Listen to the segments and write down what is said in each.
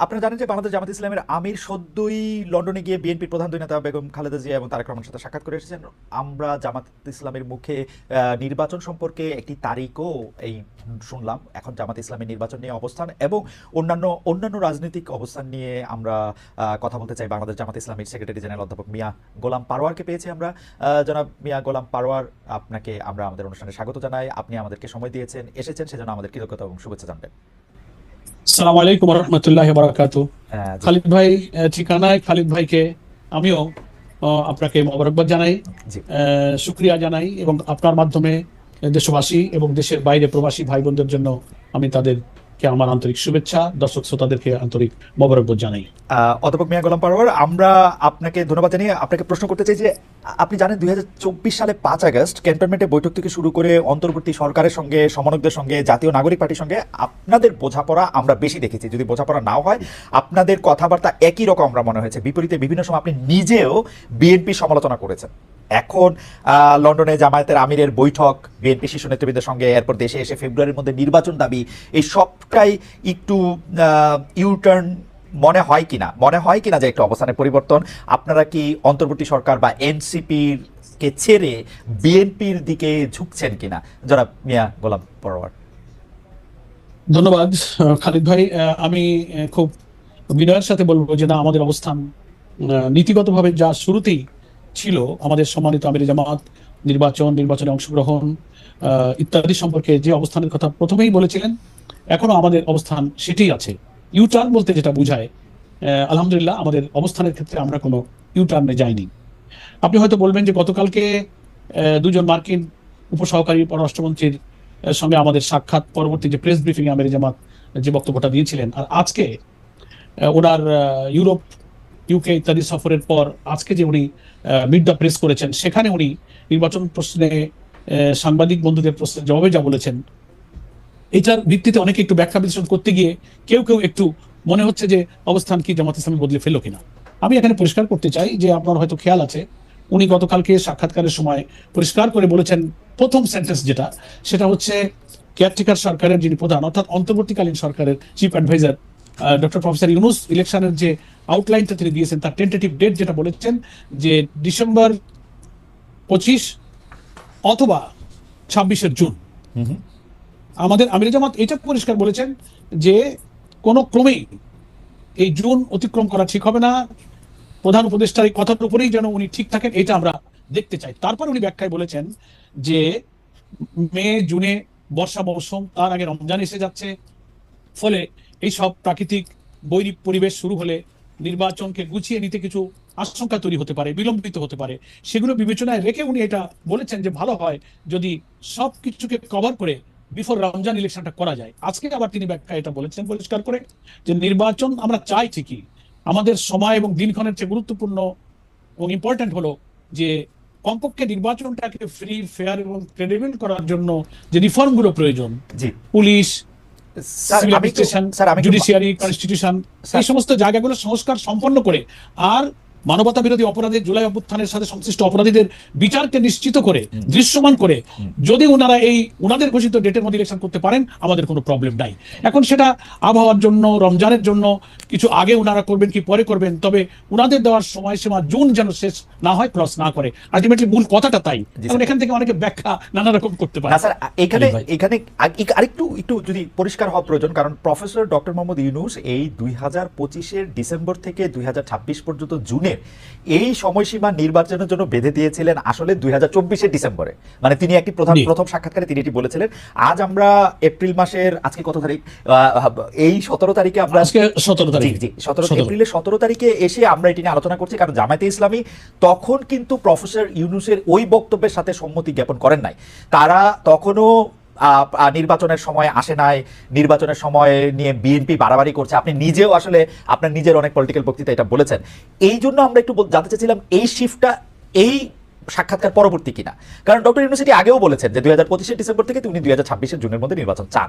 আপনারা জানেন যে বাংলাদেশ জামাত ইসলামের আমির সদ্যই লন্ডনে গিয়ে বিএনপির প্রধান দুই নেতা বেগম খালেদা জিয়া এবং তারেক রহমানের সাথে সাক্ষাৎ করে এসেছেন। আমরা জামাত ইসলামের মুখে নির্বাচন সম্পর্কে একটি তারিখও এই শুনলাম। এখন জামাত ইসলামের নির্বাচন নিয়ে অবস্থান এবং অন্যান্য অন্যান্য রাজনৈতিক অবস্থান নিয়ে আমরা কথা বলতে চাই বাংলাদেশ জামাত ইসলামের সেক্রেটারি জেনারেল অধ্যাপক মিয়া গোলাম পারোয়ারকে পেয়েছি আমরা। জনাব মিয়া গোলাম পারোয়ার, আপনাকে আমরা আমাদের অনুষ্ঠানে স্বাগত জানাই। আপনি আমাদেরকে সময় দিয়েছেন, এসেছেন, সেজন্য আমাদের কৃতজ্ঞতা এবং শুভেচ্ছা জানবেন। সালাম আলাইকুম রহমতুল্লাহ বারাকাতু খালিদ ভাই ঠিকানায় খালিদ ভাইকে আমিও আপনাকে মোবারকবাদ জানাই আহ, শুক্রিয়া জানাই এবং আপনার মাধ্যমে দেশবাসী এবং দেশের বাইরে প্রবাসী ভাই বোনদের জন্য আমি তাদেরকে আমার আন্তরিক শুভেচ্ছা, দর্শক শ্রোতাদেরকে আন্তরিক মোবারকবাদ জানাই। অধ্যাপক মিয়া গোলাম পারোয়ার, আমরা আপনাকে ধন্যবাদ জানিয়ে আপনাকে প্রশ্ন করতে চাই যে, আপনি জানেন দুই হাজার চব্বিশ সালে পাঁচ আগস্ট ক্যান্টনমেন্টে বৈঠক থেকে শুরু করে অন্তর্বর্তী সরকারের সঙ্গে সমানকদের সঙ্গে, জাতীয় নাগরিক পার্টির সঙ্গে আপনাদের বোঝাপড়া আমরা বেশি দেখেছি। যদি বোঝাপড়া নাও হয়, আপনাদের কথাবার্তা একই রকম আমরা মনে হয়েছে। বিপরীতে বিভিন্ন সময় আপনি নিজেও বিএনপি সমালোচনা করেছেন। এখন লন্ডনে জামায়াতের আমিরের বৈঠক, বিএনপি শীর্ষ নেতৃবৃন্দের সঙ্গে এরপর দেশে এসে ফেব্রুয়ারির মধ্যে নির্বাচন দাবি, এই সবটাই একটু ইউটার্ন মনে হয় কিনা? মনে হয় কিনা যে একটু অবস্থানের পরিবর্তন? আপনারা কি অন্তর্বর্তী সরকার বা এনসিপির কে ছেড়ে বিএনপির দিকে ঝুঁকছেন কিনা? যারা মিয়া গোলাম পরোয়ার। ধন্যবাদ খালিদ ভাই। আমি খুব বিনয়ের সাথে বলব যে না, আমাদের অবস্থান নীতিগতভাবে যা শুরুতেই ছিল, আমাদের সম্মানিত আমির জামাত, নির্বাচন, নির্বাচনে অংশগ্রহণ ইত্যাদি সম্পর্কে যে অবস্থানের কথা প্রথমেই বলেছিলেন, এখনও আমাদের অবস্থান সেটাই আছে। ইউটার্ন বলতে যেটা বোঝায় আলহামদুলিল্লাহ আমাদের অবস্থানের ক্ষেত্রে আমরা কোনো ইউটার্নে যাইনি। আপনি হয়তো বলবেন যে গতকালকে দুজন মার্কিন উপসহকারী পররাষ্ট্রমন্ত্রীর সঙ্গে আমাদের সাক্ষাৎ পরবর্তী যে প্রেস ব্রিফিং আমির জামাত যে বক্তব্যটা দিয়েছিলেন, আর আজকে ওনার ইউরোপ ইউকে ইত্যাদি সফরের পর আজকে যে উনি মিড দ্য প্রেস করেছেন, সেখানে উনি নির্বাচন প্রশ্নে সাংবাদিক বন্ধুদের প্রশ্নের জবাবে যা বলেছেন, এটার ভিত্তিতে অনেকে একটু ব্যাখ্যা বিশ্লেষণ করতে গিয়ে কেউ কেউ একটু মনে হচ্ছে যে অবস্থান কি জামাত ইসলামী বদলে ফেলল কিনা। আমি এখানে পরিষ্কার করতে চাই যে আপনার হয়তো খেয়াল আছে, উনি গতকালকে সাক্ষাৎকারের সময় পরিষ্কার করে বলেছেন প্রথম সেন্টেন্স যেটা, সেটা হচ্ছে কেয়ারটেকার সরকারের যিনি প্রধান, অর্থাৎ অন্তর্বর্তীকালীন সরকারের chief adviser doctor professor Yunus ইলেকশনের যে আউটলাইনটা তিনি দিয়েছেন তার টেন্টেটিভ ডেট যেটা বলেছেন যে ডিসেম্বর পঁচিশ অথবা ছাব্বিশে জুন। আমাদের আমির জামাত এটা পরিষ্কার বলেছেন যে কোনো ক্রমেই এই জুন অতিক্রম করা ঠিক হবে না। প্রধান উপদেষ্টার এই কথার উপরেই যেন উনি ঠিক থাকেন এটা আমরা দেখতে চাই। তারপর উনি ব্যাখ্যায় বলেছেন যে মে জুনে বর্ষা মৌসুম তার আগে রমজান এসে যাচ্ছে। ফলে এই সব প্রাকৃতিক বৈরিক পরিবেশ শুরু হলে নির্বাচনকে গুছিয়ে নিতে কিছু আশঙ্কা তৈরি হতে পারে বিলম্বিত হতে পারে। সেগুলো বিবেচনায় রেখে উনি এটা বলেছেন যে ভালো হয় যদি সব কিছুকে কভার করে বিফোর রমজান ইলেকশনটা করা যায়। আজকে আবার তিনি ব্যাখ্যা এটা বলেছেন পরিষ্কার করে যে নির্বাচন আমরা চাই ঠিকই। আমাদের সময় এবং দিনক্ষণের চেয়ে গুরুত্বপূর্ণ এবং ইম্পর্ট্যান্ট হলো যে কমপক্ষে নির্বাচনটাকে ফ্রি ফেয়ার এবং ক্রেডিবল করার জন্য যে রিফর্মগুলো প্রয়োজন পুলিশ স্যার আমি অ্যাডমিনিস্ট্রেশন স্যার আমি জুডিশিয়ারি কনস্টিটিউশন এই সমস্ত জায়গাগুলো সংস্কার সম্পন্ন করে আর মানবতা বিরোধী অপরাধের জুলাই অভ্যুত্থানের সাথে সংশ্লিষ্ট অপরাধীদের বিচারকে নিশ্চিত করে দৃশ্যমান করে যদি ওনারা এই ওনাদের ঘোষিত ডেটের মধ্যে ইলেকশন করতে পারেন আমাদের কোনো প্রবলেম নাই। এখন সেটা আবহাওয়ার জন্য রমজানের জন্য কিছু আগে ওনারা করবেন কি পরে করবেন তবে ওনাদের দেওয়ার সময়সীমা জুন যেন শেষ না হয় ক্রস না করে। আলটিমেটলি মূল কথাটা তাই। এখন এখান থেকে অনেকে ব্যাখ্যা নানা রকম করতে পারে। স্যার এখানে এখানে আরেকটু একটু যদি পরিষ্কার হওয়া প্রয়োজন কারণ প্রফেসর ডক্টর মোহাম্মদ ইউনুস এই দুই হাজার পঁচিশের ডিসেম্বর থেকে দুই হাজার ছাব্বিশ পর্যন্ত এই সময়সীমা নির্বাচনের জন্য বেঁধে দিয়েছিলেন আসলে দুই হাজার চব্বিশের ডিসেম্বরে। মানে তিনি একটি প্রধান প্রথম সাক্ষাৎকারে তিনি এটি বলেছিলেন। আজ আমরা এপ্রিল মাসের আজকে কত তারিখ? আহ, এই সতেরো তারিখে আমরা আজকে সতেরো তারিখ। জি সতেরো। এপ্রিলের সতেরো তারিখে এসে আমরা এটি নিয়ে আলোচনা করছি। কারণ জামায়াতে ইসলামী তখন কিন্তু প্রফেসর ইউনুসের ওই বক্তব্যের সাথে সম্মতি জ্ঞাপন করেন নাই। তারা তখনও নির্বাচনের সময় আসে নাই, নির্বাচনের সময় নিয়ে বিএনপি বাড়াবাড়ি করছে। আপনি নিজেও আসলে আপনার নিজের অনেক পলিটিক্যাল বক্তৃতা এটা বলেছেন। এই জন্য আমরা একটু জানতে চাইছিলাম, এই শিফটটা এই সাক্ষাৎকার পরবর্তী কিনা? কারণ ডক্টর ইউনিভার্সিটি আগেও বলেছেন যে দুই হাজার পঁচিশের ডিসেম্বর থেকে উনি দুই হাজার ছাব্বিশের জুনের মধ্যে নির্বাচন চান।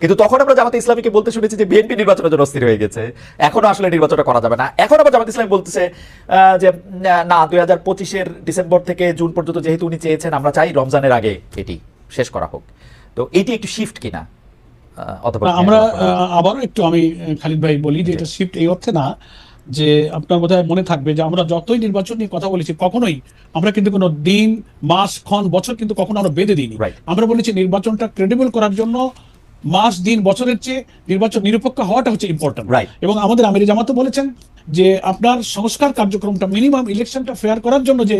কিন্তু তখন আমরা জামাতে ইসলামীকে বলতে শুনেছি যে বিএনপি নির্বাচনের জন্য অস্থির হয়ে গেছে। এখনও আসলে নির্বাচনটা করা যাবে না। এখন আবার জামাত ইসলামী বলতেছে যে না, দুই হাজার পঁচিশের ডিসেম্বর থেকে জুন পর্যন্ত যেহেতু উনি চেয়েছেন, আমরা চাই রমজানের আগে এটি শেষ করা হোক। তো এটি একটু শিফট কিনা? অথবা আমরা আহ, আবারও একটু আমি খালিদ ভাই বলি যে এটা শিফট এই অর্থে না যে আপনার বোধহয় মনে থাকবে যে আমরা যতই নির্বাচন নিয়ে কথা বলেছি কখনোই আমরা কিন্তু কোনো দিন মাস ক্ষণ বছর কিন্তু কখনো আমরা বেঁধে দিইনি. আমরা বলেছি নির্বাচনটা ক্রেডিবল করার জন্য মাস দিন বছরের চেয়ে নির্বাচন নিরপেক্ষ হওয়াটা হচ্ছে ইম্পর্টেন্ট. এবং আমাদের আমির জামাতও বলেছেন যে আপনার সংস্কার কার্যক্রমটা মিনিমাম ইলেকশনটা ফেয়ার করার জন্য যে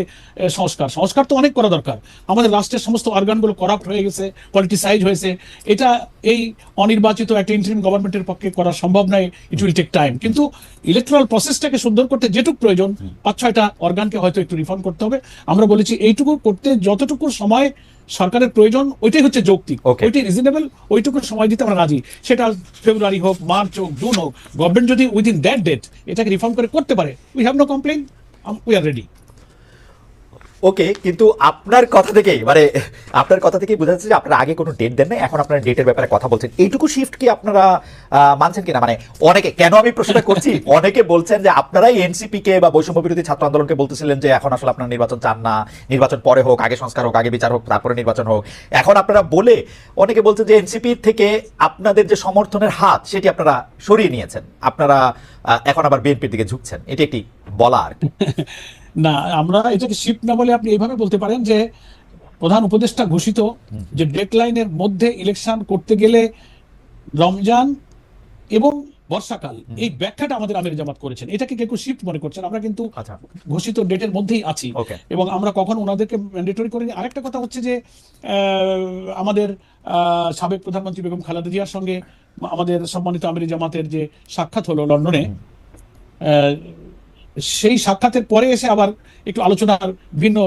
সংস্কার সংস্কার তো অনেক করা দরকার। আমাদের রাষ্ট্রের সমস্ত অর্গানগুলো করাপ্ট হয়ে গেছে পলিটিসাইজ হয়েছে। এটা এই অনির্বাচিত একটা ইন্টারিম গভর্নমেন্টের পক্ষে করা সম্ভব নয় ইট উইল টেক টাইম কিন্তু ইলেকট্রাল প্রসেসটাকে সুন্দর করতে যেটুকু প্রয়োজন পাঁচ ছয়টা অর্গানকে হয়তো একটু রিফর্ম করতে হবে। আমরা বলেছি এইটুকু করতে যতটুকু সময় সরকারের প্রয়োজন ওইটাই হচ্ছে যৌক্তিক. ওইটাই রিজনেবল ওইটুকু সময় দিতে আমরা রাজি। সেটা ফেব্রুয়ারি হোক মার্চ হোক জুন হোক গভর্নমেন্ট যদি উইদিন দ্যাট ডেট এটাকে রিফর্ম করে করতে পারে we have no complain we are ready okay, কিন্তু আপনার কথা থেকেই মানে আপনার কথা থেকেই বোঝা যাচ্ছে যে আপনারা আগে কোনো ডেট দেন না এখন আপনারা ডেটের ব্যাপারে কথা বলছেন। এইটুকু শিফট কি আপনারা মানছেন কিনা? মানে অনেকে, কেন আমি প্রশ্নটা করছি? অনেকে বলছেন যে আপনারাই এনসিপি কে বা বৈষম্য বিরোধী ছাত্র আন্দোলনকে বলতেছিলেন যে এখন আসলে আপনারা নির্বাচন চান না, নির্বাচন পরে হোক, আগে সংস্কার হোক, আগে বিচার হোক, তারপরে নির্বাচন হোক। এখন আপনারা বলে, অনেকে বলছেন যে এনসিপি থেকে আপনাদের যে সমর্থনের হাত, সেটি আপনারা সরিয়ে নিয়েছেন। আপনারা এখন আবার বিএনপির দিকে ঝুঁকছেন। এটি একটি বলা আর কি। না আমরা এটাকে শিফট না বলে আপনি এইভাবে বলতে পারেন যে প্রধান উপদেষ্টা ঘোষিত যে ডেডলাইনের মধ্যে ইলেকশন করতে গেলে রমজান এবং বর্ষাকাল এই ব্যাখ্যাটা আমাদের আমির জামাত করেছেন। এটাকে কেউ শিফট মনে করছেন। আমরা কিন্তু আচ্ছা। ঘোষিত ডেটের মধ্যেই আছি। এবং আমরা কখনো ওনাদেরকে ম্যান্ডেটরি করিনি। আরেকটা কথা হচ্ছে যে আমাদের আহ, সাবেক প্রধানমন্ত্রী বেগম খালেদা জিয়ার সঙ্গে আমাদের সম্মানিত আমির জামাতের যে সাক্ষাৎ হলো লন্ডনে সেই সাক্ষাতের পরে এসে আবার একটু আলোচনার ভিন্ন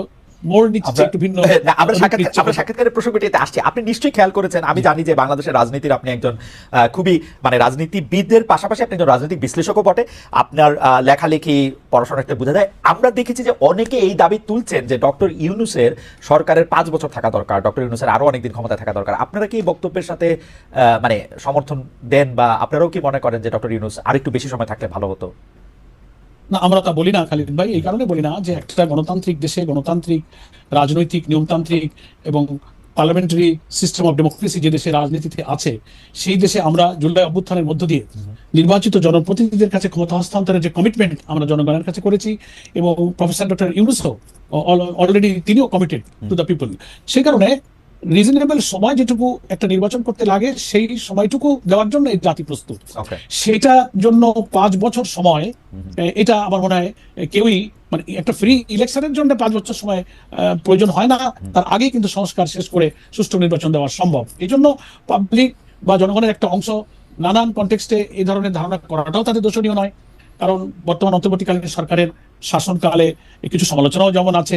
আসছি। আপনি নিশ্চয়ই খেয়াল করেছেন আমি জানি যে বাংলাদেশের রাজনীতির আপনি একজন খুবই মানে রাজনীতিবিদদের পাশাপাশি আপনি একজন রাজনৈতিক বিশ্লেষকও বটে। আপনার লেখালেখি পড়াশোনাতে বোঝা যায়। আমরা দেখেছি যে অনেকে এই দাবি তুলছেন যে ডক্টর ইউনুসের সরকারের পাঁচ বছর থাকা দরকার ডক্টর ইউনুসের আরও অনেকদিন ক্ষমতা থাকা দরকার। আপনারা কি এই বক্তব্যের সাথে আহ, মানে সমর্থন দেন বা আপনারাও কি মনে করেন যে ডক্টর ইউনুস আরেকটু বেশি সময় থাকলে ভালো হতো? না, আমরা তা বলি না, খালিদ ভাই, এই কারণে বলি না যে একটা গণতান্ত্রিক দেশে গণতান্ত্রিক, রাজনৈতিক, নিয়মতান্ত্রিক এবং পার্লামেন্টারি সিস্টেম অফ ডেমোক্রেসি যে দেশে রাজনীতিতে আছে, সেই দেশে আমরা জুলাই অভ্যুত্থানের মধ্য দিয়ে নির্বাচিত জনপ্রতিনিধিদের কাছে ক্ষমতা হস্তান্তরের যে কমিটমেন্ট আমরা জনগণের কাছে করেছি এবং প্রফেসর ডক্টর ইউনুসও অলরেডি তিনিও কমিটেড টু দ্য পিপল সেই কারণে রিজনেবল সময় যেটুকু একটা নির্বাচন করতে লাগে সেই সময়টুকু দেওয়ার জন্য এই জাতি প্রস্তুত। সেটার জন্য পাঁচ বছর সময় এটা আমার মনে হয় কেউই মানে একটা ফ্রি ইলেকশনের জন্য পাঁচ বছর সময় প্রয়োজন হয় না। তার আগেই কিন্তু সংস্কার শেষ করে সুষ্ঠু নির্বাচন দেওয়া সম্ভব। এই জন্য পাবলিক বা জনগণের একটা অংশ নানান কনটেক্সটে এই ধরনের ধারণা করাটাও তাদের দোষণীয় নয়। কারণ বর্তমান অন্তর্বর্তীকালীন সরকারের শাসনকালে কিছু সমালোচনাও যেমন আছে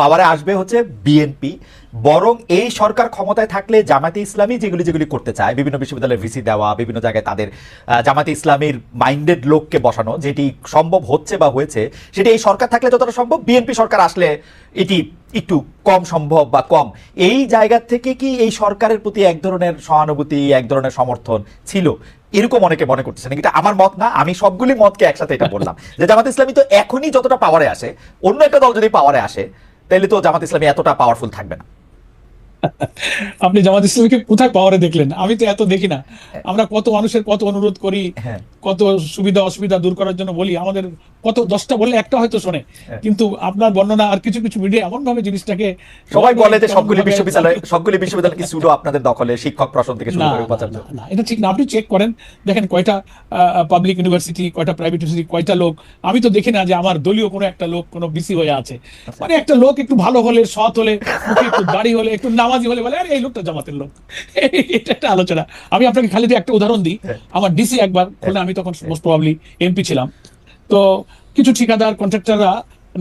পাওয়ারে আসবে হচ্ছে বিএনপি বরং এই সরকার ক্ষমতায় থাকলে জামাতে ইসলামী যেগুলি যেগুলি করতে চায়, বিভিন্ন বিশ্ববিদ্যালয়ের ভিসি দেওয়া, বিভিন্ন জায়গায় তাদের জামাতে ইসলামীর মাইন্ডেড লোককে বসানো, যেটি সম্ভব হচ্ছে বা হয়েছে, সেটি এই সরকার থাকলে যতটা সম্ভব বিএনপি সরকার আসলে এটি একটু কম সম্ভব বা কম। এই জায়গা থেকে কি এই সরকারের প্রতি এক ধরনের সহানুভূতি, এক ধরনের সমর্থন ছিল? এরকম অনেকে মনে করতেছেন এটা আমার মত না, আমি সবগুলি মতকে একসাথে এটা বললাম। যে জামাত ইসলামী তো এখনই যতটা পাওয়ারে আসে, অন্য একটা দল যদি পাওয়ারে আসে তাহলে তো জামাত ইসলামী এতটা পাওয়ারফুল থাকবে না। আপনি জামাত ইসলামীকে কোথায় পাওয়ারে দেখলেন? আমি তো এত দেখি না। আমরা কত মানুষের কত অনুরোধ করি হ্যাঁ। কত সুবিধা অসুবিধা দূর করার জন্য বলি আমাদের কত দশটা বললে একটা হয়তো শোনে। হ্যাঁ। কিন্তু আপনার বর্ণনা আর কিছু কিছু মিডিয়া এমন ভাবে জিনিসটাকে সবাই বলে যে সবগুলি বিশ্ববিদ্যালয় সবগুলি বিশ্ববিদ্যালয় কি সুডো আপনাদের দখলে শিক্ষক প্রশাসন থেকে শুরু করে উপাচার্য। না, এটা ঠিক না। আপনি চেক করেন দেখেন কয়টা পাবলিক ইউনিভার্সিটি কয়টা প্রাইভেট ইউনিভার্সিটি কয়টা লোক। আমি তো দেখি না যে আমার দলীয় কোনো একটা লোক কোনো বিসি হয়ে আছে। আচ্ছা। মানে একটা লোক একটু ভালো হলে সৎ হলে একটু দাড়ি হলে একটু নামাজি হলে বলে আরে এই লোকটা জামাতের লোক। এটা একটা আলোচনা। আমি আপনাকে খালি একটা উদাহরণ দিই। হ্যাঁ। আমার ডিসি একবার খুলনা আমি তখন মোস্ট প্রবাবলি এমপি ছিলাম। তো কিছু ঠিকাদার কন্ট্রাক্টররা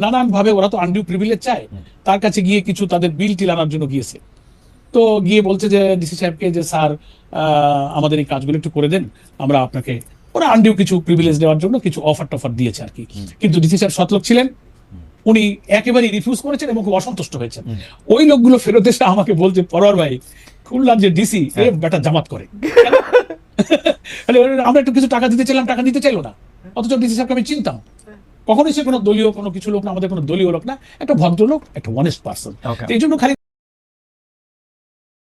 নানান ভাবে ওরা তো আনডিউ প্রিভিলেজ চায়। তার কাছে গিয়ে কিছু তাদের বিল টিল আনার জন্য গিয়েছে। তো গিয়ে বলছে যে ডিসি সাহেবকে যে স্যার আমাদের এই কাজগুলো একটু করে দেন। আমরা আপনাকে ওরা আন্ডিও কিছু প্রিভিলেজ দেওয়ার জন্য কিছু অফার টফার দিয়েছে আর কি। কিন্তু ডিসি সাহেব সতলোক ছিলেন। উনি একেবারেই রিফিউজ করেছেন এবং খুব অসন্তুষ্ট হয়েছেন। ওই লোকগুলো ফেরত এসে আমাকে বলছে পরোয়ার ভাই খুললাম যে ডিসি এ বেটা জামাত করে। আমরা একটু কিছু টাকা দিতে চাইলাম টাকা দিতে চাইলো না। অথচ ডিসি সাহেবকে আমি চিনতাম। কখনোই সে কোনো দলীয় কোনো কিছু লোক না আমাদের কোনো দলীয় লোক না। একটা ভদ্রলোক একটা অনেস্ট পার্সন এই জন্য খালি